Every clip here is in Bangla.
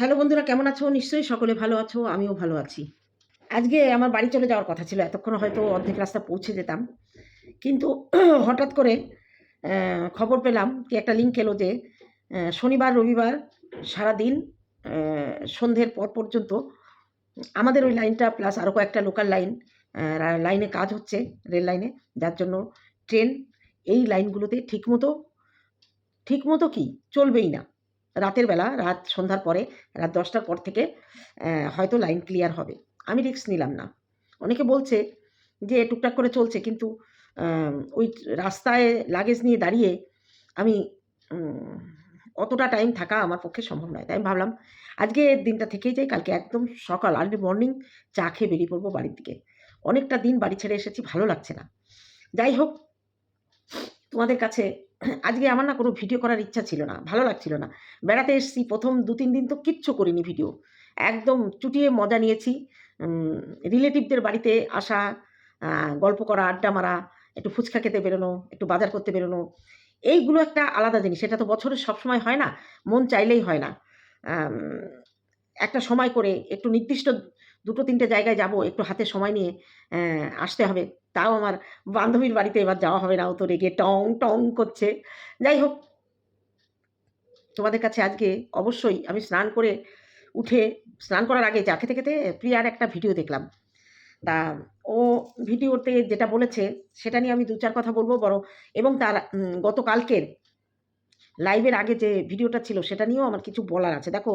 হ্যালো বন্ধুরা, কেমন আছো? নিশ্চয়ই সকলে ভালো আছো, আমিও ভালো আছি। আজকে আমার বাড়ি চলে যাওয়ার কথা ছিল, এতক্ষণ হয়তো অর্ধেক রাস্তা পৌঁছে যেতাম। কিন্তু হঠাৎ করে খবর পেলাম কি একটা লিঙ্ক এলো যে শনিবার, রবিবার সারাদিন সন্ধ্যের পর পর্যন্ত আমাদের ওই লাইনটা প্লাস আরও কয়েকটা লোকাল লাইন লাইনে কাজ হচ্ছে রেল লাইনে যার জন্য ট্রেন এই লাইনগুলোতে ঠিকমতো ঠিকমতো কি? চলবেই না। রাতের বেলা, রাত সন্ধ্যার পরে, রাত দশটার পর থেকে হয়তো লাইন ক্লিয়ার হবে। আমি রিস্ক নিলাম না। অনেকে বলছে যে টুকটাক করে চলছে, কিন্তু ওই রাস্তায় লাগেজ নিয়ে দাঁড়িয়ে আমি অতটা টাইম থাকা আমার পক্ষে সম্ভব নয়। তাই আমি ভাবলাম, আজকে দিনটা থেকেই যাই, কালকে একদম সকাল আর্লি মর্নিং চা খেয়ে বেরিয়ে পড়ব বাড়ির দিকে। অনেকটা দিন বাড়ি ছেড়ে এসেছি, ভালো লাগছে না। যাই হোক, তোমাদের কাছে আজকে আমার না কোনো ভিডিও করার ইচ্ছা ছিল না, ভালো লাগছিল না। বেড়াতে এসেছি, প্রথম দু তিন দিন তো কিচ্ছু করিনি ভিডিও। একদম চুটিয়ে মজা নিয়েছি। রিলেটিভদের বাড়িতে আসা গল্প করা, আড্ডা মারা, একটু ফুচকা খেতে বেরোনো, একটু বাজার করতে বেরোনো, এইগুলো একটা আলাদা জিনিস। সেটা তো বছরের সব সময় হয় না, মন চাইলেই হয় না। একটা সময় করে একটু নির্দিষ্ট দুটো তিনটে জায়গায় যাব, একটু হাতে সময় নিয়ে আসতে হবে। তাও আমার বান্ধবীর বাড়িতে এবার যাওয়া হবে না। ও তো রেগে টং টং করছে। যাই হোক, তোমাদের কাছে আজকে অবশ্যই আমি স্নান করে উঠে, স্নান করার আগে চা খেতে খেতে প্রিয়ার একটা ভিডিও দেখলাম। তা ও ভিডিওতে যেটা বলেছে, সেটা নিয়ে আমি দু চার কথা বলব বড়। এবং তার গতকালকের লাইভের আগে যে ভিডিওটা ছিল, সেটা নিয়েও আমার কিছু বলার আছে। দেখো,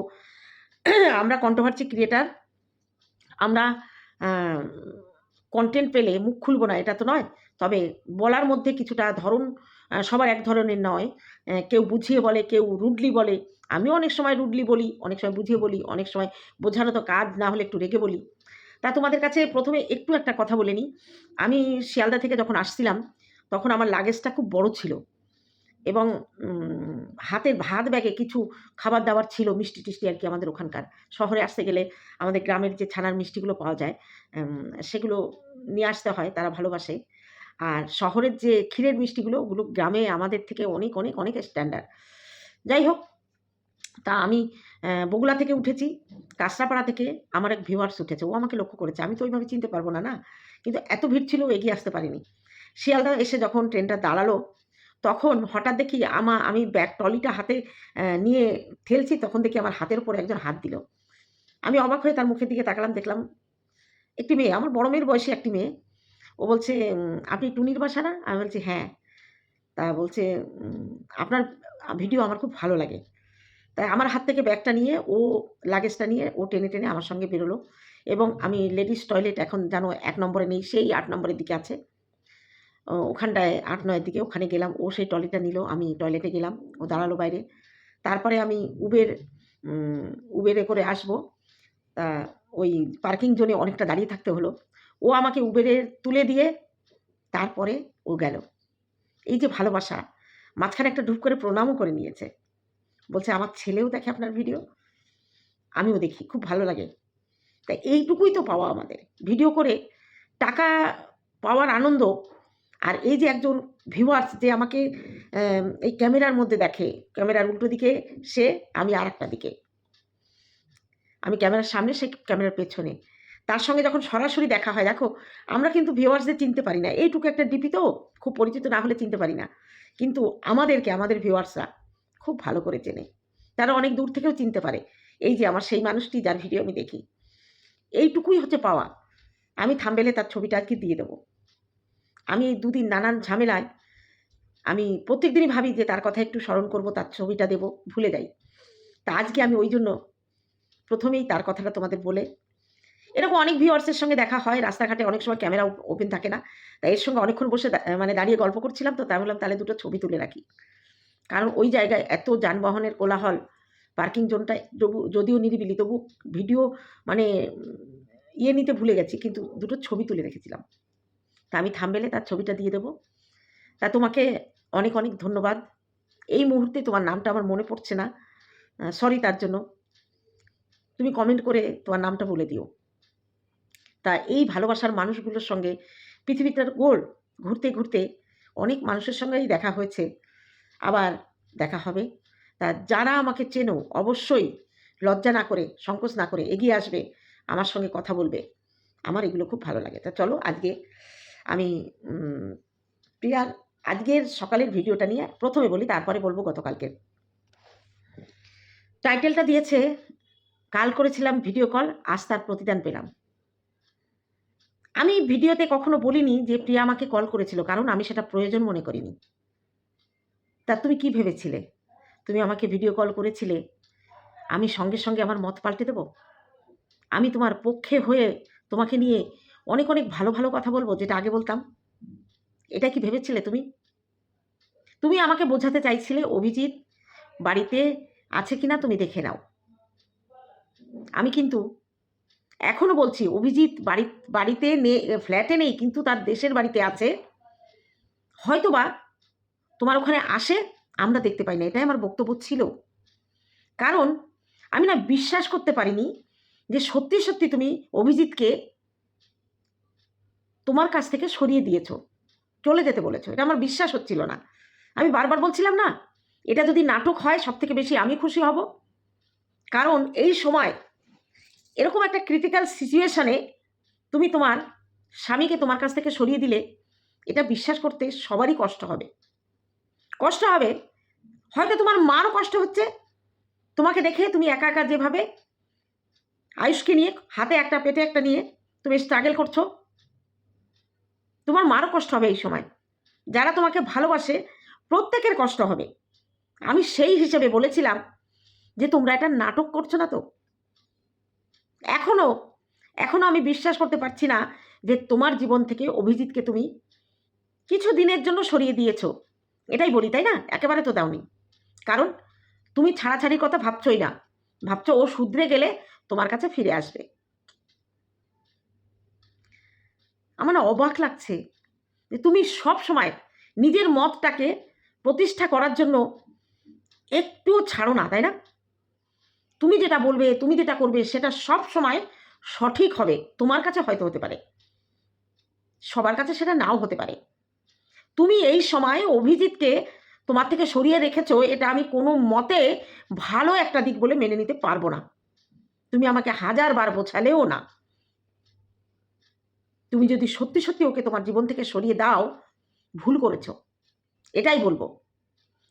আমরা কন্ট্রোভার্সি ক্রিয়েটার আমরা কন্টেন্ট পেলে মুখ খুলবো না, এটা তো নয়। তবে বলার মধ্যে কিছুটা ধরন সবার এক ধরনের নয়। কেউ বুঝিয়ে বলে, কেউ রুডলি বলে। আমিও অনেক সময় রুডলি বলি, অনেক সময় বুঝিয়ে বলি, অনেক সময় বোঝানো তো কাজ, না হলে একটু রেগে বলি। তা তোমাদের কাছে প্রথমে একটু একটা কথা বলে নিই। আমি শিয়ালদা থেকে যখন আসছিলাম, তখন আমার লাগেজটা খুব বড় ছিল। এবং হাতের ভাত ব্যাগে কিছু খাবার দাবার ছিল, মিষ্টি টিষ্টি আর কি আমাদের ওখানকার। শহরে আসতে গেলে আমাদের গ্রামের যে ছানার মিষ্টিগুলো পাওয়া যায় সেগুলো নিয়ে আসতে হয়, তারা ভালোবাসে। আর শহরের যে ক্ষীরের মিষ্টিগুলো, ওগুলো গ্রামে আমাদের থেকে অনেক অনেক অনেক স্ট্যান্ডার্ড যাই হোক, তা আমি বগুলা থেকে উঠেছি। কাঁচরাপাড়া থেকে আমার এক ভিউয়ার্স উঠেছে। ও আমাকে লক্ষ্য করেছে। আমি তো ওইভাবে চিনতে পারব না না? কিন্তু এত ভিড় ছিল এগিয়ে আসতে পারিনি। শিয়ালদা এসে যখন ট্রেনটা দাঁড়াল তখন হঠাৎ দেখি আমা, আমি ব্যাগ, ট্রলিটা হাতে নিয়ে ঠেলছি তখন দেখি আমার হাতের উপর একজন হাত দিল। আমি অবাক হয়ে তার মুখের দিকে তাকালাম, দেখলাম একটি মেয়ে, আমার বড় মেয়ের বয়সী একটি মেয়ে। ও বলছে আপনি টুনির বাসা না আমি বলছি হ্যাঁ। তা বলছে আপনার ভিডিও আমার খুব ভালো লাগে। তাই আমার হাত থেকে ব্যাগটা নিয়ে ও লাগেজটা নিয়ে ও টেনে টেনে আমার সঙ্গে বেরোলো এবং আমি লেডিস টয়লেট এখন জানো এক নম্বরে নেই, সেই আট নম্বরের দিকে আছে। ওখানটায় আট, নয়ের দিকে ওখানে গেলাম। ও সেই টয়লেটটা নিল, আমি টয়লেটে গেলাম। ও দাঁড়াল বাইরে। তারপরে আমি উবের উবেরে করে আসব। তা ওই পার্কিং জোনে অনেকটা দাঁড়িয়ে থাকতে হলো। ও আমাকে উবেরে তুলে দিয়ে তারপরে ও গেল। এই যে ভালোবাসা, মাঝখানে একটা ঢুক করে প্রণামও করে নিয়েছে। বলছে, আমার ছেলেও দেখে আপনার ভিডিও? আমিও দেখি, খুব ভালো লাগে। তাই এইটুকুই তো পাওয়া আমাদের। ভিডিও করে টাকা পাওয়ার আনন্দ আর এই যে একজন ভিউয়ার্স যে আমাকে এই ক্যামেরার মধ্যে দেখে, ক্যামেরার উল্টো দিকে সে, আমি আর একটা দিকে। আমি ক্যামেরার সামনে, সে ক্যামেরার পেছনে। তার সঙ্গে যখন সরাসরি দেখা হয়, দেখো, আমরা কিন্তু ভিউয়ার্সদের চিনতে পারি না। এইটুকু একটা ডিপি তো খুব পরিচিত না হলে চিনতে পারি না। কিন্তু আমাদেরকে, আমাদের ভিউয়ার্সরা খুব ভালো করে চেনে। তারা অনেক দূর থেকেও চিনতে পারে। এই যে আমার সেই মানুষটি যার ভিডিও আমি দেখি। এইটুকুই হচ্ছে পাওয়া। আমি থামবেলে তার ছবিটা আজকে দিয়ে দেবো। আমি এই দুদিন নানান ঝামেলায়, আমি প্রত্যেক দিনই ভাবি যে তার কথা একটু স্মরণ করব, তার ছবিটা দেব, ভুলে যাই। তা আজকে আমি ওই জন্য প্রথমেই তার কথাটা তোমাদের বলে, এরকম অনেক ভিউয়ার্সের সঙ্গে দেখা হয়, রাস্তাঘাটে অনেক সময় ক্যামেরা ওপেন থাকে না, তাই এর সঙ্গে অনেকক্ষণ বসে মানে দাঁড়িয়ে গল্প করছিলাম তো, তাই বললাম তাহলে দুটো ছবি তুলে রাখি। কারণ ওই জায়গায় এত যানবাহনের কোলাহল পার্কিং জোনটা যদিও নিরিবিলি, তবু ভিডিও মানে ইয়ে নিতে ভুলে গেছি, কিন্তু দুটো ছবি তুলে রেখেছিলাম। তা আমি থামবেলে তার ছবিটা দিয়ে দেবো। তা তোমাকে অনেক অনেক ধন্যবাদ। এই মুহূর্তে তোমার নামটা আমার মনে পড়ছে না। সরি তার জন্য। তুমি কমেন্ট করে তোমার নামটা বলে দিও। তা এই ভালোবাসার মানুষগুলোর সঙ্গে পৃথিবীটার গোল ঘুরতে ঘুরতে অনেক মানুষের সঙ্গেই দেখা হয়েছে। আবার দেখা হবে। তা যারা আমাকে চেনো, অবশ্যই লজ্জা না করে, সংকোচ না করে এগিয়ে আসবে। আমার সঙ্গে কথা বলবে। আমার এগুলো খুব ভালো লাগে। তা চলো আজকে আমি প্রিয়ার আজকের সকালের ভিডিওটা নিয়ে প্রথমে বলি, তারপরে বলব গতকালকের। টাইটেলটা দিয়েছে, কাল করেছিলাম ভিডিও কল, আজ তার প্রতিদান পেলাম। আমি ভিডিওতে কখনো বলিনি যে প্রিয়া আমাকে কল করেছিল, কারণ আমি সেটা প্রয়োজন মনে করিনি। তা তুমি কি ভেবেছিলে? তুমি আমাকে ভিডিও কল করেছিলে, আমি সঙ্গে সঙ্গে আমার মত পাল্টে দেব? আমি তোমার পক্ষে হয়ে তোমাকে নিয়ে অনেক অনেক ভালো ভালো কথা বলব যেটা আগে বলতাম। এটা কি ভেবেছিলে তুমি? তুমি আমাকে বোঝাতে চাইছিলে, অভিজিৎ, বাড়িতে আছে কিনা তুমি দেখে নাও। আমি কিন্তু এখনও বলছি, অভিজিৎ বাড়ি, বাড়িতে নে ফ্ল্যাটে নেই, কিন্তু তার দেশের বাড়িতে আছে। হয়তোবা তোমার ওখানে আসে, আমরা দেখতে পাই না, এটাই আমার বক্তব্য ছিল। কারণ আমি না বিশ্বাস করতে পারিনি যে সত্যি সত্যি তুমি অভিজিৎকে তোমার কাছ থেকে সরিয়ে দিয়েছ। চলে যেতে বলেছ। এটা আমার বিশ্বাস হচ্ছিল না। আমি বারবার বলছিলাম না, এটা যদি নাটক হয় সব থেকে বেশি আমি খুশি হব। কারণ এই সময় এরকম একটা ক্রিটিক্যাল সিচুয়েশনে তুমি তোমার স্বামীকে তোমার কাছ থেকে সরিয়ে দিলে, এটা বিশ্বাস করতে সবারই কষ্ট হবে। কষ্ট হবে, হয়তো তোমার মারও কষ্ট হচ্ছে। তোমাকে দেখে তুমি একা একা যেভাবে আয়ুষকে নিয়ে, হাতে একটা পেটে একটা নিয়ে তুমি স্ট্রাগল করছ। তোমার মারও কষ্ট হবে এই সময়। যারা তোমাকে ভালোবাসে, প্রত্যেকের কষ্ট হবে। আমি সেই হিসেবে বলেছিলাম যে, তোমরা এটা নাটক করছ না তো? এখনও এখনও আমি বিশ্বাস করতে পারছি না যে, তোমার জীবন থেকে অভিজিৎকে তুমি কিছু দিনের জন্য সরিয়ে দিয়েছ। এটাই বলি, তাই না? একেবারে তো দাওনি। কারণ, তুমি ছাড়াছাড়ির কথা ভাবছই না। ভাবছ ও শুধরে গেলে তোমার কাছে ফিরে আসবে। আমার অবাক লাগছে যে তুমি সব সময় নিজের মতটাকে প্রতিষ্ঠা করার জন্য একটুও ছাড়ো না, তাই না? তুমি যেটা বলবে, তুমি যেটা করবে, সেটা সব সময় সঠিক হবে। তোমার কাছে হয়তো হতে পারে। সবার কাছে সেটা নাও হতে পারে। তুমি এই সময় অভিজিৎকে তোমার থেকে সরিয়ে রেখেছো, এটা আমি কোনো মতে ভালো একটা দিক বলে মেনে নিতে পারব না। তুমি আমাকে হাজারবার বোঝালেও না। তুমি যদি সত্যি সত্যি ওকে তোমার জীবন থেকে সরিয়ে দাও, ভুল করেছ। এটাই বলব।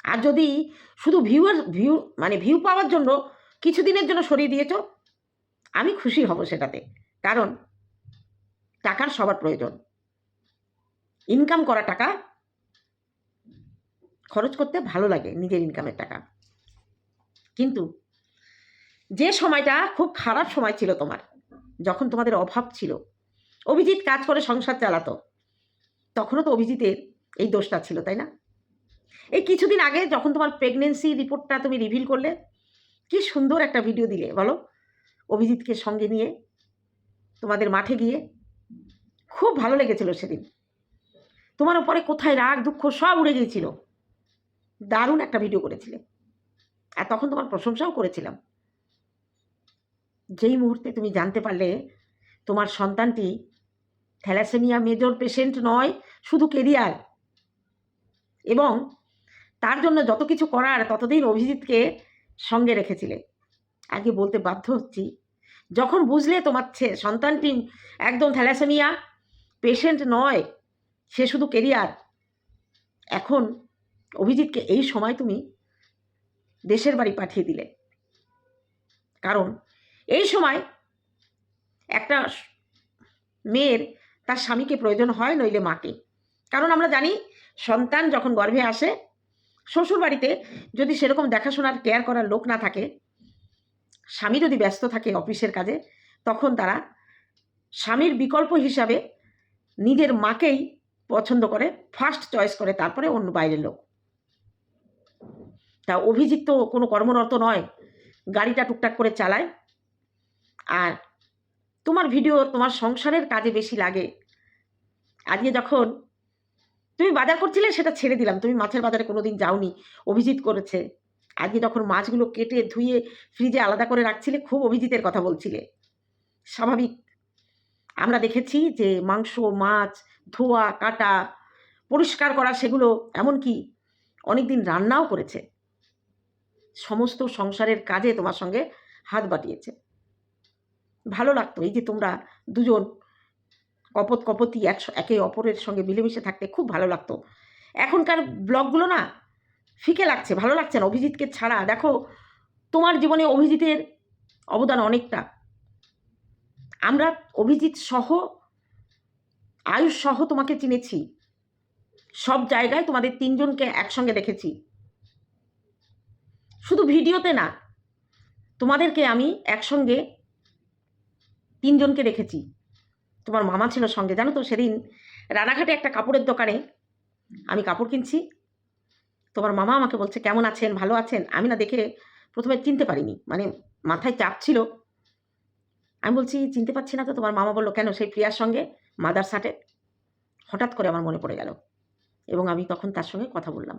আর যদি শুধু ভিউয়ার ভিউ মানে ভিউ পাওয়ার জন্য কিছুদিনের জন্য সরিয়ে দিয়েছ, আমি খুশি হব সেটাতে। কারণ টাকার সবার প্রয়োজন। ইনকাম করা টাকা খরচ করতে ভালো লাগে নিজের ইনকামের টাকা। কিন্তু যে সময়টা খুব খারাপ সময় ছিল তোমার, যখন তোমাদের অভাব ছিল অভিজিৎ কাজ করে সংসার চালাতো। তখনও তো অভিজিতের এই দোষটা ছিল, তাই না? এই কিছুদিন আগে যখন তোমার প্রেগনেন্সি রিপোর্টটা তুমি রিভিল করলে, কি সুন্দর একটা ভিডিও দিলে, বলো? অভিজিৎকে সঙ্গে নিয়ে তোমাদের মাঠে গিয়ে। খুব ভালো লেগেছিল সেদিন। তোমার উপরে কোথায় রাগ, দুঃখ সব উড়ে গিয়েছিল। দারুণ একটা ভিডিও করেছিলে। আর তখন তোমার প্রশংসাও করেছিলাম। যেই মুহূর্তে তুমি জানতে পারলে তোমার সন্তানটি থ্যালাসেমিয়া মেজর পেশেন্ট নয়, শুধু কেরিয়ার। এবং তার জন্য যত কিছু করার ততদিন অভিজিৎকে সঙ্গে রেখেছিলে। আগে বলতে বাধ্য হচ্ছি। যখন বুঝলে তোমার সন্তানটি একদম থ্যালাসেমিয়া, পেশেন্ট নয়, সে শুধু কেরিয়ার। এখন অভিজিৎকে এই সময় তুমি দেশের বাড়ি পাঠিয়ে দিলে। কারণ এই সময় একটা মেয়ের তার স্বামীকে প্রয়োজন হয় নইলে মাকে। কারণ আমরা জানি, সন্তান যখন গর্ভে আসে শ্বশুর বাড়িতে যদি সেরকম দেখাশোনার কেয়ার করার লোক না থাকে, স্বামী যদি ব্যস্ত থাকে অফিসের কাজে, তখন তারা স্বামীর বিকল্প হিসাবে নিজের মাকেই পছন্দ করে ফার্স্ট চয়েস করে, তারপরে অন্য বাইরের লোক। তা অভিজিৎ তো কোনো কর্মরত নয়, গাড়িটা টুকটাক করে চালায়, আর তোমার ভিডিও তোমার সংসারের কাজে বেশি লাগে। আজকে যখন তুমি বাজার করছিলে সেটা ছেড়ে দিলাম, তুমি মাছের বাজারে কোনো দিন যাওনি, অভিজিৎ করেছে। আজকে যখন মাছগুলো কেটে ধুয়ে ফ্রিজে আলাদা করে রাখছিলে, খুব অভিজিতের কথা বলছিলে। স্বাভাবিক। আমরা দেখেছি যে মাংস, মাছ, ধোয়া, কাটা, পরিষ্কার করা সেগুলো এমনকি অনেক দিন রান্নাও করেছে। সমস্ত সংসারের কাজে তোমার সঙ্গে হাত বাটিয়েছে। ভালো লাগতো। এই যে তোমরা দুজন কপত কপতি এক একে অপরের সঙ্গে মিলেমিশে থাকতে খুব ভালো লাগতো। এখনকার ব্লগগুলো না ফিকে লাগছে, ভালো লাগছে না। অভিজিৎকে ছাড়া, দেখো, তোমার জীবনে অভিজিতের অবদান অনেকটা। আমরা অভিজিৎ সহ, আয়ুষ সহ তোমাকে চিনেছি। সব জায়গায় তোমাদের তিনজনকে একসঙ্গে দেখেছি। শুধু ভিডিওতে না, তোমাদেরকে আমি একসঙ্গে তিনজনকে দেখেছি। তোমার মামা ছিল সঙ্গে, জানো তো সেদিন রানাঘাটে একটা কাপড়ের দোকানে আমি কাপড় কিনছি। তোমার মামা আমাকে বলছে, কেমন আছেন? ভালো আছেন? আমি না দেখে প্রথমে চিনতে পারিনি মানে মাথায় চাপ ছিল। আমি বলছি, চিনতে পারছি না তো। তোমার মামা বলল, কেন সেই প্রিয়ার সঙ্গে? মাদার সাটে হঠাৎ করে আমার মনে পড়ে গেল এবং আমি তখন তার সঙ্গে কথা বললাম।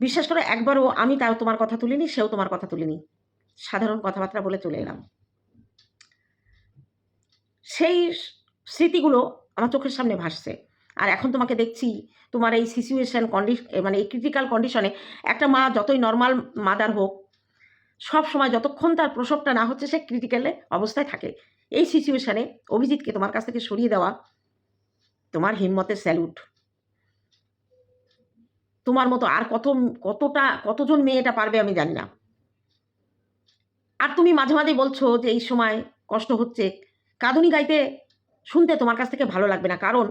বিশ্বাস করে, একবারও আমি তাও তোমার কথা তুলিনি, সেও তোমার কথা তুলিনি। সাধারণ কথাবার্তা বলে চলে এলাম। সেই স্মৃতিগুলো আমার চোখের সামনে ভাসছে। আর এখন তোমাকে দেখছি তোমার এই সিচুয়েশান কন্ডিশন মানে এই ক্রিটিক্যাল কন্ডিশনে একটা মা যতই নর্মাল মাদার হোক, সব সময় যতক্ষণ তার প্রসবটা না হচ্ছে সে ক্রিটিক্যালে অবস্থায় থাকে। এই সিচুয়েশানে অভিজিৎকে তোমার কাছ থেকে সরিয়ে দেওয়া তোমার হিম্মতের স্যালুট তোমার মতো আর কত, কতটা, কতজন মেয়ে এটা পারবে আমি জানি না। আর তুমি মাঝে মাঝে বলছো যে এই সময় কষ্ট হচ্ছে কাঁদুনি গাইতে শুনতে তোমার কাছ থেকে ভালো লাগবে না, কারণ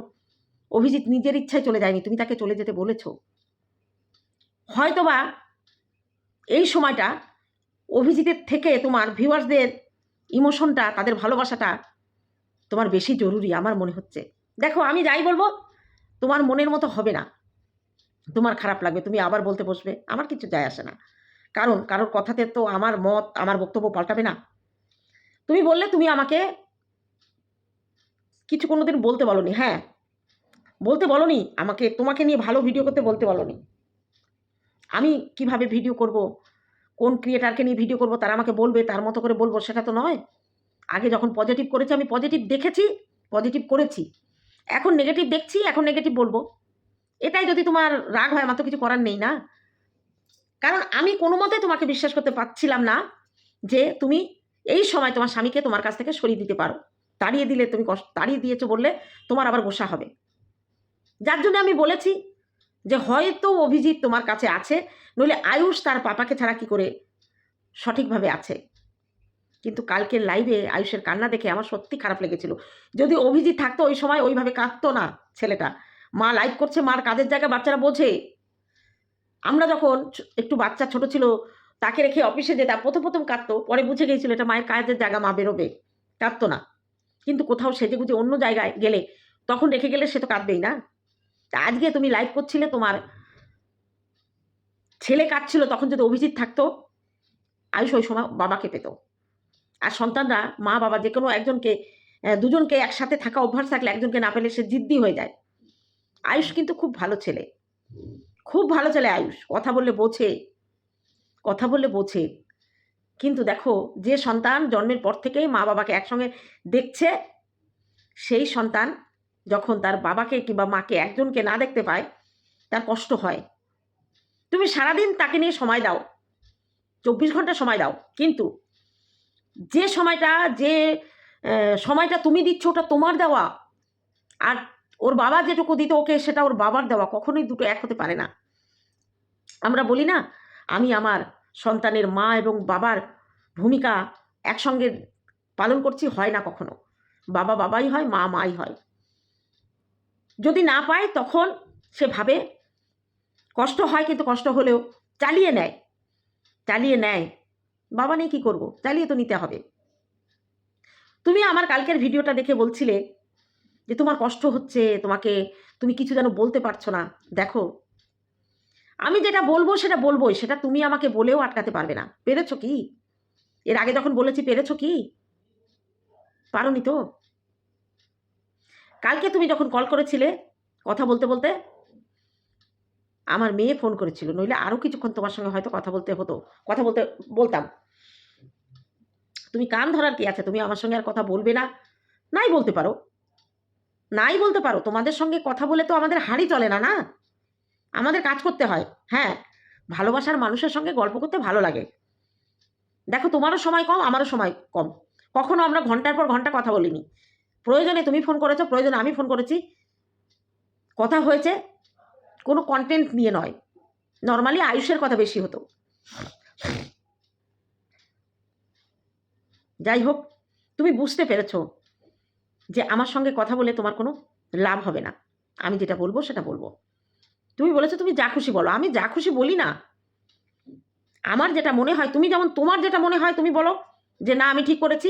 অভিজিৎ নিজের ইচ্ছায় চলে যায়নি, তুমি তাকে চলে যেতে বলেছ। হয়তোবা এই সময়টা অভিজিতের থেকে তোমার ভিউয়ার্সদের ইমোশনটা, তাদের ভালোবাসাটা তোমার বেশি জরুরি আমার মনে হচ্ছে। দেখো, আমি যাই বলব, তোমার মনের মতো হবে না। তোমার খারাপ লাগবে, তুমি আবার বলতে বসবে, আমার কিছু যায় আসে না। কারণ, কারোর কথাতে তো আমার মত, আমার বক্তব্য পাল্টাবে না। তুমি বললে তুমি আমাকে কিছু কোনোদিন বলতে বলনি হ্যাঁ। বলতে বলনি, আমাকে, তোমাকে নিয়ে ভালো ভিডিও করতে বলতে বলনি। আমি কীভাবে ভিডিও করব? কোন ক্রিয়েটারকে নিয়ে ভিডিও করব? তারা আমাকে বলবে, তার মতো করে বলব, সেটা তো নয়। আগে যখন পজিটিভ করেছি, আমি পজিটিভ দেখেছি পজিটিভ করেছি। এখন নেগেটিভ দেখছি, এখন নেগেটিভ বলব। এটাই যদি তোমার রাগ হয়, আমার তো কিছু করার নেই না। কারণ আমি কোনো মতে তোমাকে বিশ্বাস করতে পারছিলাম না যে তুমি এই সময় তোমার স্বামীকে তোমার কাছ থেকে সরিয়ে দিতে পারো। তাড়িয়ে দিলে তুমি কষ্ট, তাড়িয়ে দিয়েছ বললে তোমার আবার গোসা হবে। যার জন্য আমি বলেছি যে হয়তো অভিজিৎ তোমার কাছে আছে, নইলে আয়ুষ তার পাপাকে ছাড়া কি করে সঠিকভাবে আছে? কিন্তু কালকের লাইভে আয়ুষের কান্না দেখে আমার সত্যি খারাপ লেগেছিল। যদি অভিজিৎ থাকতো ওই সময় ওইভাবে কাঁদতো না ছেলেটা। মা লাইভ করছে, মার কাজের জায়গায় বাচ্চারা বোঝে। আমরা যখন একটু বাচ্চা ছোট ছিল, তাকে রেখে অফিসে যেতাম, প্রথম প্রথম কাঁদতো, পরে বুঝে গিয়েছিল এটা মায়ের কাজের জায়গা, মা বেরোবে। কাঁদতো না। কিন্তু কোথাও সেজে গুজে অন্য জায়গায় গেলে তখন রেখে গেলে সে তো কাঁদবেই না। আজকে তুমি লাইভ করছিলে, তোমার ছেলে কাঁদছিল, তখন যদি অভিজিৎ থাকতো, আয়ুষ ওই সময় বাবাকে পেত। আর সন্তানরা, মা, বাবা যে কোনো একজনকে দুজনকে একসাথে থাকা অভ্যাস থাকলে একজনকে না পেলে সে জিদ্দি হয়ে যায়। আয়ুষ কিন্তু খুব ভালো ছেলে। খুব ভালো ছেলে আয়ুষ। কথা বললে বোঝে। কথা বললে বোঝে। কিন্তু দেখো, যে সন্তান জন্মের পর থেকেই মা বাবাকে একসঙ্গে দেখছে, সেই সন্তান যখন তার বাবাকে কিংবা মাকে একজনকে না দেখতে পায়, তার কষ্ট হয়। তুমি সারাদিন তাকে নিয়ে সময় দাও, চব্বিশ ঘণ্টা সময় দাও। কিন্তু যে সময়টা যে সময়টা তুমি দিচ্ছ ওটা তোমার দেওয়া। আর ওর বাবা যেটুকু দিত ওকে, সেটা ওর বাবার দেওয়া। কখনোই দুটো এক হতে পারে না। আমরা বলি না, আমি আমার সন্তানের মা এবং বাবার ভূমিকা একসঙ্গে পালন করছি হয় না কখনো। বাবা বাবাই হয়, মা মাই হয়। যদি না পায় তখন সে ভাবে কষ্ট হয় কিন্তু কষ্ট হলেও চালিয়ে নেয় চালিয়ে নেয়। বাবা নেই কী করব? চালিয়ে তো নিতে হবে। তুমি আমার কালকের ভিডিওটা দেখে বলছিলে যে তোমার কষ্ট হচ্ছে, তোমাকে তুমি কিছু যেন বলতে পারছ না। দেখো আমি যেটা বলব, সেটা বলবোই। সেটা তুমি আমাকে বলেও আটকাতে পারবে না। পেরেছ কি? এর আগে যখন বলেছি, পেরেছ কি? পারোনি তো? কালকে তুমি যখন কল করেছিলে, কথা বলতে বলতে, আমার মেয়ে ফোন করেছিল। নইলে আরও কিছুক্ষণ তোমার সঙ্গে হয়তো কথা বলতে হতো। কথা বলতে বলতাম। তুমি কান ধরার কি আছে? তুমি আমার সঙ্গে আর কথা বলবে না। নাই বলতে পারো। নাই বলতে পারো। তোমাদের সঙ্গে কথা বলে তো আমাদের হাঁড়ি চলে না না? আমাদের কাজ করতে হয়। হ্যাঁ ভালোবাসার মানুষের সঙ্গে গল্প করতে ভালো লাগে। দেখো, তোমারও সময় কম, আমারও সময় কম। কখনো আমরা ঘণ্টার পর ঘণ্টা কথা বলিনি। প্রয়োজনে তুমি ফোন করেছ, প্রয়োজনে আমি ফোন করেছি। কথা হয়েছে, কোনো কন্টেন্ট নিয়ে নয়। নর্মালি আয়ুষের কথা বেশি হতো। যাই হোক, তুমি বুঝতে পেরেছ যে আমার সঙ্গে কথা বলে তোমার কোনো লাভ হবে না। আমি যেটা বলব, সেটা বলব। তুমি বলেছ তুমি যা খুশি বলো। আমি যা খুশি বলি না। আমার যেটা মনে হয়, তুমি যেমন তোমার যেটা মনে হয় তুমি বলো যে না, আমি ঠিক করেছি।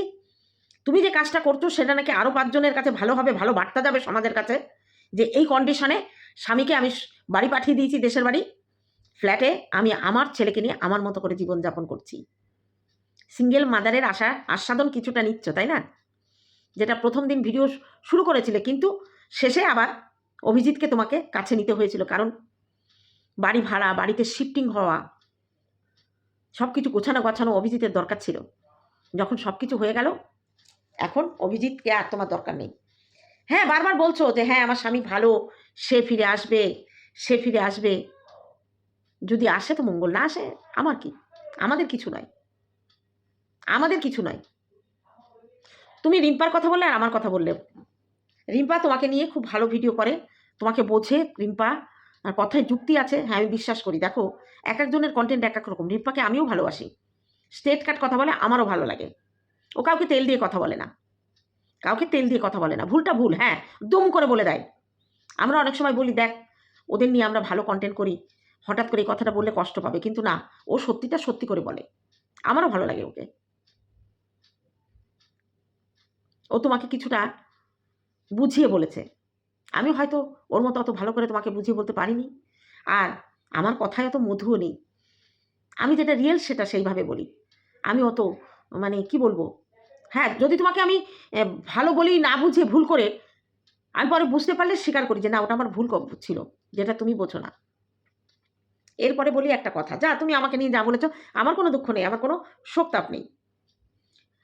তুমি যে কাজটা করছ, সেটা নাকি আরও পাঁচজনের কাছে ভালো হবে, ভালো বার্তা যাবে সমাজের কাছে যে এই কন্ডিশনে স্বামীকে আমি বাড়ি পাঠিয়ে দিয়েছি দেশের বাড়ি। ফ্ল্যাটে আমি আমার ছেলেকে নিয়ে আমার মতো করে জীবনযাপন করছি। সিঙ্গেল মাদারের আশা, আস্বাদন কিছুটা নিচ্ছ, তাই না? যেটা প্রথম দিন ভিডিও শুরু করেছিলে, কিন্তু শেষে আবার অভিজিৎকে তোমাকে কাছে নিতে হয়েছিল, কারণ বাড়ি ভাড়া, বাড়িতে শিফটিং হওয়া সব কিছু গোছানো গোছানো অভিজিতের দরকার ছিল। যখন সব কিছু হয়ে গেল, এখন অভিজিৎকে আর তোমার দরকার নেই। হ্যাঁ বারবার বলছো যে হ্যাঁ আমার স্বামী ভালো, সে ফিরে আসবে, সে ফিরে আসবে। যদি আসে তো মঙ্গল, না আসে আমার কি? আমাদের কিছু নয় আমাদের কিছু নয় তুমি রিম্পার কথা বললে আর আমার কথা বললে। রিম্পা তোমাকে নিয়ে খুব ভালো ভিডিও করে। তোমাকে বোঝে রিম্পা, আর কথায় যুক্তি আছে হ্যাঁ আমি বিশ্বাস করি। দেখো, এক একজনের কন্টেন্ট এক এক রকম। রিম্পাকে আমিও ভালোবাসি। স্টেট কাট কথা বলে আমারও ভালো লাগে। ও কাউকে তেল দিয়ে কথা বলে না। কাউকে তেল দিয়ে কথা বলে না। ভুলটা ভুল হ্যাঁ দুম করে বলে দেয়। আমরা অনেক সময় বলি, দেখ, ওদের নিয়ে আমরা ভালো কন্টেন্ট করি। হঠাৎ করে এই কথাটা বললে কষ্ট পাবে। কিন্তু না, ও সত্যিটা সত্যি করে বলে। আমারও ভালো লাগে ওকে। ও তোমাকে কিছুটা বুঝিয়ে বলেছে। আমি হয়তো ওর মতো অত ভালো করে তোমাকে বুঝিয়ে বলতে পারিনি। আর আমার কথায় অত মধুও নেই। আমি যেটা রিয়েল সেটা সেইভাবে বলি। আমি অত মানে কি বলব? হ্যাঁ যদি তোমাকে আমি ভালো বলি না বুঝে ভুল করে আমি পরে বুঝতে পারলে স্বীকার করি যে না, ওটা আমার ভুল ছিল, যেটা তুমি বোঝো না। এরপরে বলি একটা কথা। যা, তুমি আমাকে নিয়ে যা বলেছ, আমার কোনো দুঃখ নেই, আমার কোনো শোকতাপ নেই।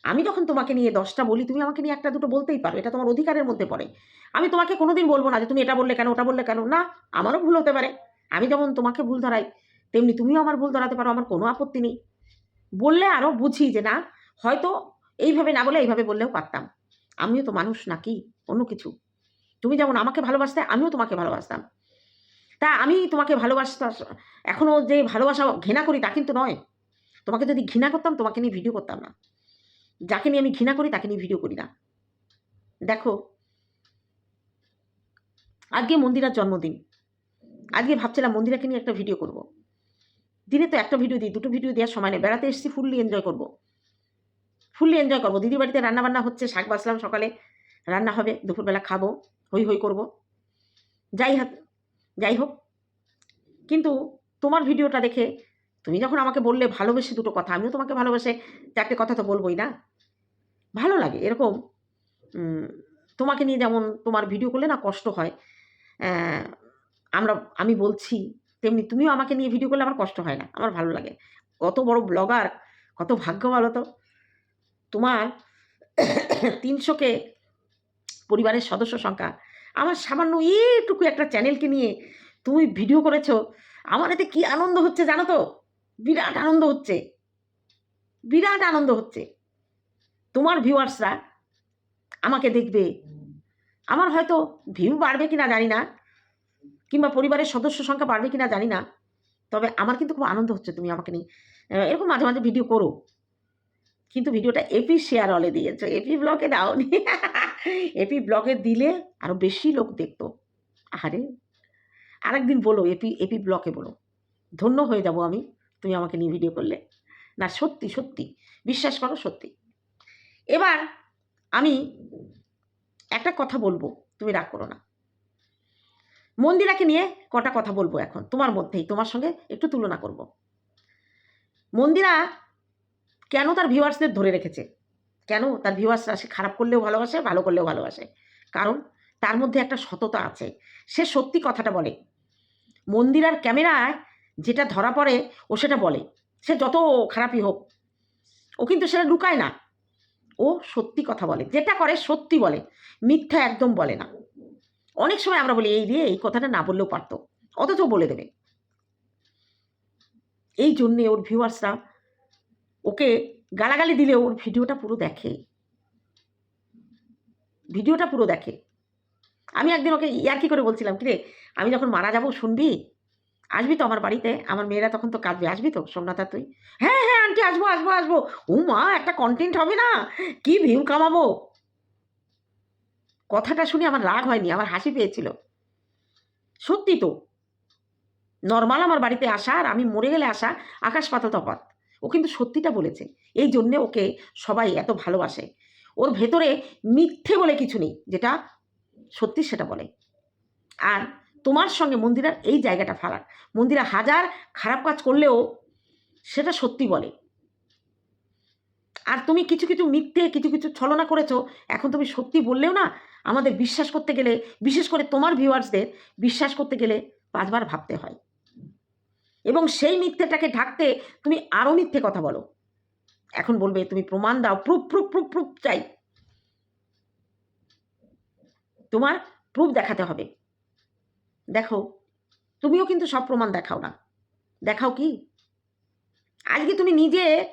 আমি যখন তোমাকে নিয়ে দশটা বলি, তুমি আমাকে নিয়ে একটা দুটো বলতেই পারো, এটা তোমার অধিকারের মধ্যে পড়ে। আমি তোমাকে কোনোদিন বলব না যে তুমি এটা বললে কেন, ওটা বললে কেন, না, আমারও ভুল হতে পারে। আমি যেমন তোমাকে ভুল ধরাই, তেমনি তুমিও আমার ভুল ধরাতে পারো, আমার কোনো আপত্তি নেই। বললে আরও বুঝি যে না, হয়তো এইভাবে না বলে এইভাবে বললেও পারতাম। আমিও তো মানুষ নাকি অন্য কিছু। তুমি যেমন আমাকে ভালোবাসতে, আমিও তোমাকে ভালোবাসতাম। তা আমি তোমাকে ভালোবাসতাম এখনও যে ভালোবাসা ঘৃণা করি তা কিন্তু নয়। তোমাকে যদি ঘৃণা করতাম, তোমাকে নিয়ে ভিডিও করতাম না। যাকে নিয়ে আমি ঘৃণা করি, তাকে নিয়ে ভিডিও করি না। দেখো, আজকে মন্দিরার জন্মদিন। আজকে ভাবছিলাম মন্দিরাকে নিয়ে একটা ভিডিও করব। দিনে তো একটা ভিডিও দিই, দুটো ভিডিও দেওয়ার সময় নেই। বেড়াতে এসেছি ফুললি এনজয় করব। ফুললি এনজয় করব। দিদির বাড়িতে রান্না বান্না হচ্ছে, শাক বাসলাম সকালে। রান্না হবে, দুপুরবেলা খাব, হই হই করব। যাই হাত যাই হোক। কিন্তু তোমার ভিডিওটা দেখে তুমি যখন আমাকে বললে ভালোবেসে দুটো কথা, আমিও তোমাকে ভালোবেসে চারটে কথা তো বলবোই না? ভালো লাগে। এরকম তোমাকে নিয়ে যেমন তোমার ভিডিও করলে না কষ্ট হয়। আমরা, আমি বলছি, তেমনি তুমিও আমাকে নিয়ে ভিডিও করলে আমার কষ্ট হয় না, আমার ভালো লাগে। কত বড় ব্লগার কত ভাগ্য ভালো তো তোমার তিনশোকে পরিবারের সদস্য সংখ্যা, আমার সামান্য এইটুকু একটা চ্যানেলকে নিয়ে তুমি ভিডিও করেছ, আমার এতে কি আনন্দ হচ্ছে জানো তো? বিরাট আনন্দ হচ্ছে। বিরাট আনন্দ হচ্ছে। তোমার ভিউয়ার্সরা আমাকে দেখবে। আমার হয়তো ভিউ বাড়বে কি না জানি না, কিংবা পরিবারের সদস্য সংখ্যা বাড়বে কি না জানি না, তবে আমার কিন্তু খুব আনন্দ হচ্ছে তুমি আমাকে নিয়ে। এরকম মাঝে মাঝে ভিডিও করো। কিন্তু ভিডিওটা এপি শেয়ার অলে দিয়েছ। এপি ব্লকে দাওনি। এপি ব্লগে দিলে আরও বেশি লোক দেখতো। আরে, আরেকদিন বলো এপি এপি ব্লকে বলো। ধন্য হয়ে যাব আমি, তুমি আমাকে নিয়ে ভিডিও করলে। না, সত্যি সত্যি। বিশ্বাস করো, সত্যি। এবার আমি একটা কথা বলব, তুমি রাগ করো না। মন্দিরাকে নিয়ে কটা কথা বলব এখন, তোমার মধ্যেই, তোমার সঙ্গে একটু তুলনা করব। মন্দিরা কেন তার ভিউয়ার্সদের ধরে রেখেছে? কেন তার ভিউয়ার্সরা সে খারাপ করলেও ভালোবাসে, ভালো করলেও ভালোবাসে? কারণ তার মধ্যে একটা সততা আছে। সে সত্যি কথাটা বলে। মন্দিরার ক্যামেরায় যেটা ধরা পড়ে, ও সেটা বলে। সে যত খারাপই হোক, ও কিন্তু সেটা লুকায় না। ও সত্যি কথা বলে, যেটা করে সত্যি বলে, মিথ্যা একদম বলে না। অনেক সময় আমরা বলি, এই রে, এই কথাটা না বললেও পারতো। অথচ বলে দেবে। এই জন্যে ওর ভিউয়ার্সরা ওকে গালাগালি দিলে ওর ভিডিওটা পুরো দেখে। ভিডিওটা পুরো দেখে। আমি একদিন ওকে ইয়ার্কি করে বলছিলাম কিরে আমি যখন মারা যাব, শুনবি? আসবি তো আমার বাড়িতে? আমার মেয়েরা তখন তো কাঁদবে। আসবি তো সোমনাথা তুই? হ্যাঁ হ্যাঁ আন্টি, আসব আসব আসব। ও মা একটা কন্টেন্ট হবে না? কি ভিউ কামাবো? কথাটা শুনে আমার রাগ হয়নি, আমার হাসি পেয়েছিল। সত্যি তো। নর্মাল আমার বাড়িতে আসা আর আমি মরে গেলে আসা আকাশ পাতাল তফাৎ। ও কিন্তু সত্যিটা বলেছে। এই জন্যে ওকে সবাই এত ভালোবাসে। ওর ভেতরে মিথ্যে বলে কিছু নেই, যেটা সত্যি সেটা বলে। আর তোমার সঙ্গে মন্দিরার এই জায়গাটা ফারাক। মন্দিরা হাজার খারাপ কাজ করলেও সেটা সত্যি বলে। আর তুমি কিছু কিছু মিথ্যে, কিছু কিছু ছলনা করেছ, এখন তুমি সত্যি বললেও না, আমাদের বিশ্বাস করতে গেলে, বিশেষ করে তোমার ভিউয়ার্সদের বিশ্বাস করতে গেলে পাঁচবার ভাবতে হয়। এবং সেই মিথ্যেটাকে ঢাকতে তুমি আরও মিথ্যে কথা বলো। এখন বলবে, তুমি প্রমাণ দাও প্রুফ প্রুফ প্রুফ প্রুফ চাই। তোমার প্রুফ দেখাতে হবে। দেখো, তুমিও কিন্তু সব প্রমাণ দেখাও না। দেখাও কি? আজকে তুমি নিজে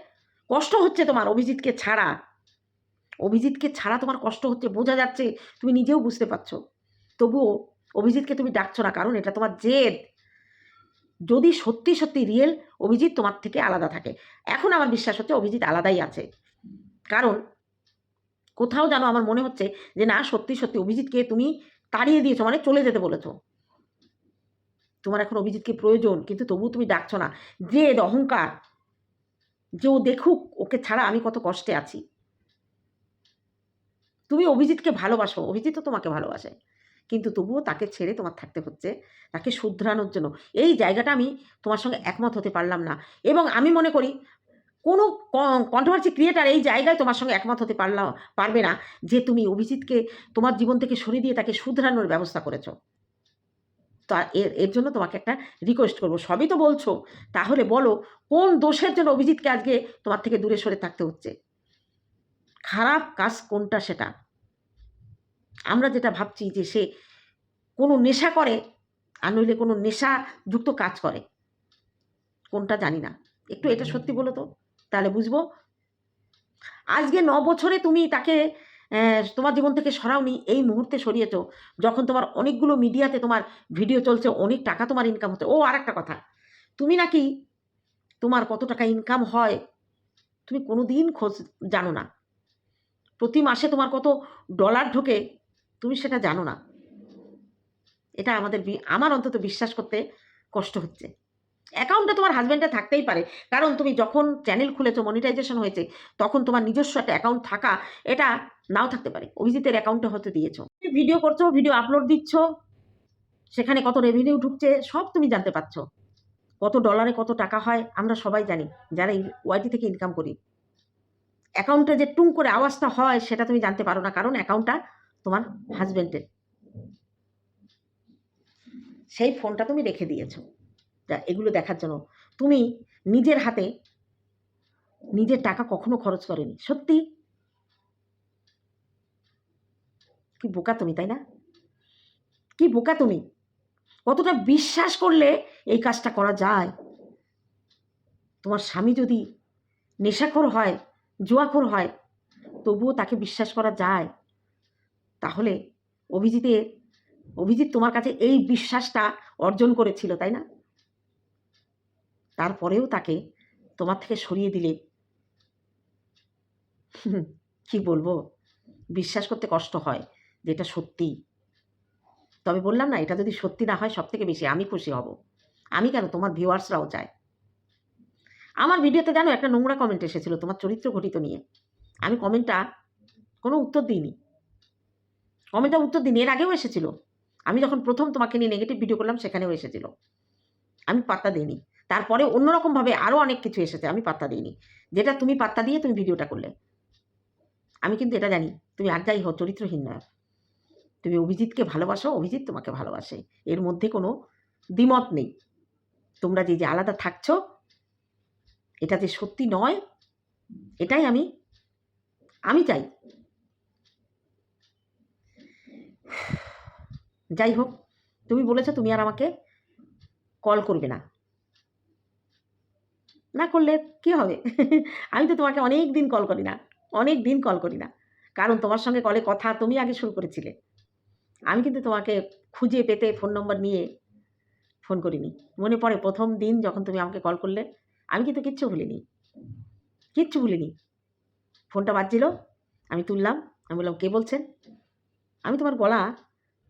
কষ্ট হচ্ছে তোমার অভিজিৎকে ছাড়া। অভিজিৎকে ছাড়া তোমার কষ্ট হচ্ছে, বোঝা যাচ্ছে, তুমি নিজেও বুঝতে পারছ। তবুও অভিজিৎকে তুমি ডাকছো না, কারণ এটা তোমার জেদ। যদি সত্যি সত্যি রিয়েল অভিজিৎ তোমার থেকে আলাদা থাকে। এখন আমার বিশ্বাস হচ্ছে অভিজিৎ আলাদাই আছে। কারণ কোথাও যেন আমার মনে হচ্ছে যে না, সত্যি সত্যি অভিজিৎকে তুমি তাড়িয়ে দিয়েছ মানে চলে যেতে বলেছ। তোমার এখন অভিজিৎকে প্রয়োজন, কিন্তু তবুও তুমি ডাকছো না। জেদ অহংকার, যে ও দেখুক, ওকে ছাড়া আমি কত কষ্টে আছি। তুমি অভিজিৎকে ভালোবাসো, অভিজিৎ তো তোমাকে ভালোবাসে। কিন্তু তবুও তাকে ছেড়ে তোমার থাকতে হচ্ছে, তাকে শুধরানোর জন্য। এই জায়গাটা আমি তোমার সঙ্গে একমত হতে পারলাম না। এবং আমি মনে করি, কোনো কন্ট্রোভার্সি ক্রিয়েটার এই জায়গায় তোমার সঙ্গে একমত হতে পারলাম পারবে না যে তুমি অভিজিৎকে তোমার জীবন থেকে সরিয়ে দিয়ে তাকে শুধরানোর ব্যবস্থা করেছ। তা এর এর জন্য তোমাকে একটা রিকোয়েস্ট করব। সবই তো বলছো। তাহলে বলো, কোন দোষের জন্য অভিজিৎকে আজকে তোমার থেকে দূরে সরে থাকতে হচ্ছে? খারাপ কাজ কোনটা সেটা? আমরা যেটা ভাবছি যে সে কোনো নেশা করে, আর নইলে কোনো নেশাযুক্ত কাজ করে। কোনটা জানি না। একটু এটা সত্যি বলো তো। তাহলে বুঝব। আজকে ন বছরে তুমি তাকে তোমার জীবন থেকে সরাওনি, এই মুহূর্তে সরিয়েছো। যখন তোমার অনেকগুলো মিডিয়াতে তোমার ভিডিও চলছে, অনেক টাকা তোমার ইনকাম হচ্ছে। ও আর একটা কথা। তুমি নাকি তোমার কত টাকা ইনকাম হয়, তুমি কোনো দিন খোঁজ জানো না। প্রতি মাসে তোমার কত ডলার ঢোকে, তুমি সেটা জানো না। এটা আমাদের আমার অন্তত বিশ্বাস করতে কষ্ট হচ্ছে। অ্যাকাউন্টে তোমার হাজব্যান্ডে থাকতেই পারে। কারণ তুমি যখন চ্যানেল খুলেছো মনিটাইজেশন হয়েছে, তখন তোমার নিজস্ব একটা অ্যাকাউন্ট থাকা, এটা নাও থাকতে পারে। অভিজিতের অ্যাকাউন্টে হয়তো দিয়েছ। ভিডিও করছ ভিডিও আপলোড দিচ্ছ, সেখানে কত রেভিনিউ ঢুকছে, সব তুমি জানতে পারছ। কত ডলারে কত টাকা হয়, আমরা সবাই জানি, যারা ওয়াইটি থেকে ইনকাম করি। অ্যাকাউন্টে যে টুং করে আওয়াজটা হয়, সেটা তুমি জানতে পারো না, কারণ অ্যাকাউন্টটা তোমার হাজব্যান্ডের সেই ফোনটা তুমি রেখে দিয়েছ। এগুলো দেখার জন্য। তুমি নিজের হাতে নিজের টাকা কখনো খরচ করেনি। সত্যি কি বোকা তুমি, তাই না? কি বোকা তুমি? কতটা বিশ্বাস করলে এই কাজটা করা যায়। তোমার স্বামী যদি নেশাখোর হয়, জুয়াখোর হয়, তবুও তাকে বিশ্বাস করা যায়। তাহলে অভিজিতের অভিজিৎ তোমার কাছে এই বিশ্বাসটা অর্জন করেছিল, তাই না? তারপরেও তাকে তোমার থেকে সরিয়ে দিলে। কি বলব? বিশ্বাস করতে কষ্ট হয়। যে এটা সত্যি তবে বললাম না, এটা যদি সত্যি না হয় সব থেকে বেশি আমি খুশি হব। আমি কেন? তোমার ভিউয়ার্সরাও চায়। আমার ভিডিওতে জানো একটা নোংরা কমেন্ট এসেছিল তোমার চরিত্র ঘটিত নিয়ে। আমি কমেন্টটা কোনো উত্তর দিইনি। কমেন্টটা উত্তর দিইনি, এর আগেও এসেছিল। আমি যখন প্রথম তোমাকে নিয়ে নেগেটিভ ভিডিও করলাম, সেখানেও এসেছিল। আমি পাত্তা দিইনি। তারপরে অন্যরকমভাবে আরও অনেক কিছু এসেছে, আমি পাত্তা দিইনি। যেটা তুমি পাত্তা দিয়ে তুমি ভিডিওটা করলে। আমি কিন্তু এটা জানি, তুমি আর যাই হো চরিত্রহীন নয়। তুমি অভিজিৎকে ভালোবাসো, অভিজিৎ তোমাকে ভালোবাসে। এর মধ্যে কোনো দ্বিমত নেই। তোমরা যে যে আলাদা থাকছো, এটা যে সত্যি নয়, এটাই আমি আমি চাই। যাই হোক, তুমি বলেছ তুমি আর আমাকে কল করবে না। না করলে কী হবে? আমি তো তোমাকে অনেক দিন কল করি না, অনেক দিন কল করি না। কারণ তোমার সঙ্গে কলে কথা তুমি আগে শুরু করেছিলে। আমি কিন্তু তোমাকে খুঁজে পেতে ফোন নম্বর নিয়ে ফোন করিনি। মনে পড়ে প্রথম দিন যখন তুমি আমাকে কল করলে, আমি কিন্তু কিচ্ছু ভুলিনি। কিচ্ছু ভুলিনি। ফোনটা বাজছিল, আমি তুললাম, আমি বললাম, কে বলছেন? আমি তোমার গলা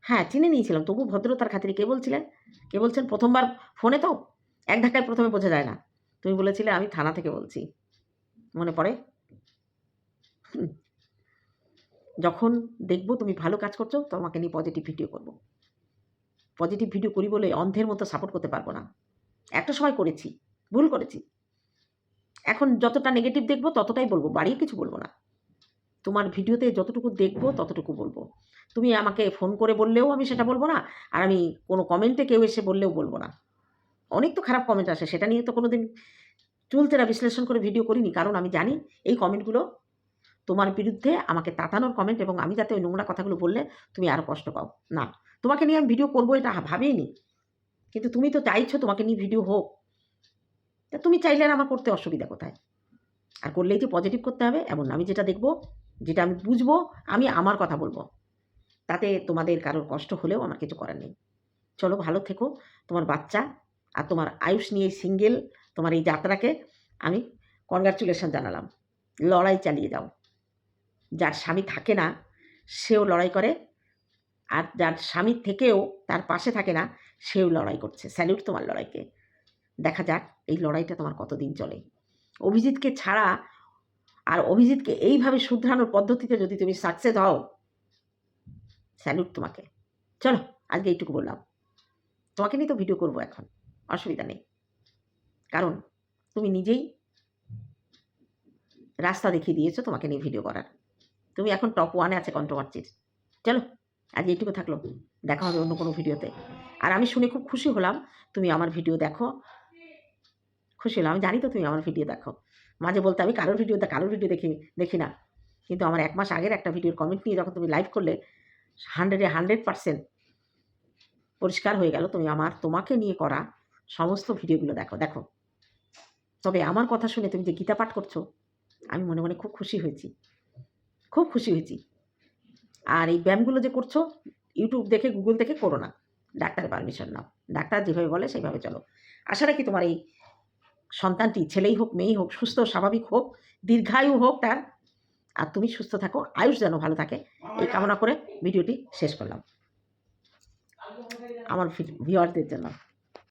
হ্যাঁ চিনে নিয়েছিলাম, তবু ভদ্রতার খাতিরে কে বলছিলেন কে বলছেন? প্রথমবার ফোনে তো এক ধাক্কায় প্রথমে বোঝা যায় না। তুমি বলেছিলে, আমি থানা থেকে বলছি। মনে পড়ে। যখন দেখব তুমি ভালো কাজ করছ তোমাকে নিয়ে পজিটিভ ভিডিও করব। পজিটিভ ভিডিও করি বলে অন্ধের মতো সাপোর্ট করতে পারব না। একটা সময় করেছি, ভুল করেছি। এখন যতটা নেগেটিভ দেখব, ততটাই বলব, বাড়িয়ে কিছু বলব না। তোমার ভিডিওতে যতটুকু দেখব, ততটুকু বলব। তুমি আমাকে ফোন করে বললেও আমি সেটা বলব না, আর আমি কোনো কমেন্টে কেউ এসে বললেও বলব না। অনেক তো খারাপ কমেন্ট আসে, সেটা নিয়ে তো কোনো দিন চুলতেরা বিশ্লেষণ করে ভিডিও করিনি, কারণ আমি জানি এই কমেন্টগুলো তোমার বিরুদ্ধে আমাকে তাতানোর কমেন্ট এবং আমি যাতে ওই নোংরা কথাগুলো বললে তুমি আরও কষ্ট পাও। না, তোমাকে নিয়ে আমি ভিডিও করব এটা ভাবিনি। কিন্তু তুমি তো চাইছো তোমাকে নিয়ে ভিডিও হোক। তা তুমি চাইলে আর আমার করতে অসুবিধা কোথায়? আর করলেই যে পজিটিভ করতে হবে, এমন আমি যেটা দেখব, যেটা আমি বুঝব, আমি আমার কথা বলব। তাতে তোমাদের কারোর কষ্ট হলেও আমার কিছু করার নেই। চলো, ভালো থেকো। তোমার বাচ্চা আর তোমার আয়ুষ নিয়ে সিঙ্গেল তোমার এই যাত্রাকে আমি কনগ্রাচুলেশন জানালাম। লড়াই চালিয়ে যাও। যার স্বামী থাকে না, সেও লড়াই করে আর যার স্বামী থেকেও তার পাশে থাকে না, সেও লড়াই করছে। স্যালিউট তোমার লড়াইকে। দেখা যাক এই লড়াইটা তোমার কতদিন চলে। অভিজিৎকে ছাড়া আর অভিজিৎকে এইভাবে শুধরানোর পদ্ধতিতে যদি তুমি সাকসেস হও, স্যালুট তোমাকে। চলো, আজকে এইটুকু বললাম। তোমাকে নিয়ে তো ভিডিও করব এখন, অসুবিধা নেই। কারণ তুমি নিজেই রাস্তা দেখিয়ে দিয়েছ তোমাকে নিয়ে ভিডিও করার। তুমি এখন টপ ওয়ানে আছে কন্ট্রোভার্সির চলো আজ এইটুকু থাকল। দেখা হবে অন্য কোনো ভিডিওতে। আর আমি শুনে খুব খুশি হলাম, তুমি আমার ভিডিও দেখো। খুশি হলাম, আমি জানি তো তুমি আমার ভিডিও দেখো। মাঝে বলতে আমি কারোর ভিডিও কারোর ভিডিও দেখি দেখি না। কিন্তু আমার এক মাস আগের একটা ভিডিওর কমেন্ট নিয়ে যখন তুমি লাইভ করলে হান্ড্রেডে হান্ড্রেড পারসেন্ট পরিষ্কার হয়ে গেল তুমি আমার, তোমাকে নিয়ে করা সমস্ত ভিডিওগুলো দেখো দেখো। তবে আমার কথা শুনে তুমি যে গীতা পাঠ করছ, আমি মনে মনে খুব খুশি হয়েছি। খুব খুশি হয়েছি। আর এই ব্যায়ামগুলো যে করছ ইউটিউব দেখে গুগল দেখে করো না। ডাক্তারের পারমিশন নাও। ডাক্তার যেভাবে বলে, সেইভাবে চলো। আশা রাখি তোমার এই সন্তানটি ছেলেই হোক, মেয়েই হোক, সুস্থ, স্বাভাবিক হোক, দীর্ঘায়ু হোক তার, আর তুমি সুস্থ থাকো, আয়ুষ যেন ভালো থাকে, এই কামনা করে ভিডিওটি শেষ করলাম। আমার ভিউয়ারদের জন্য।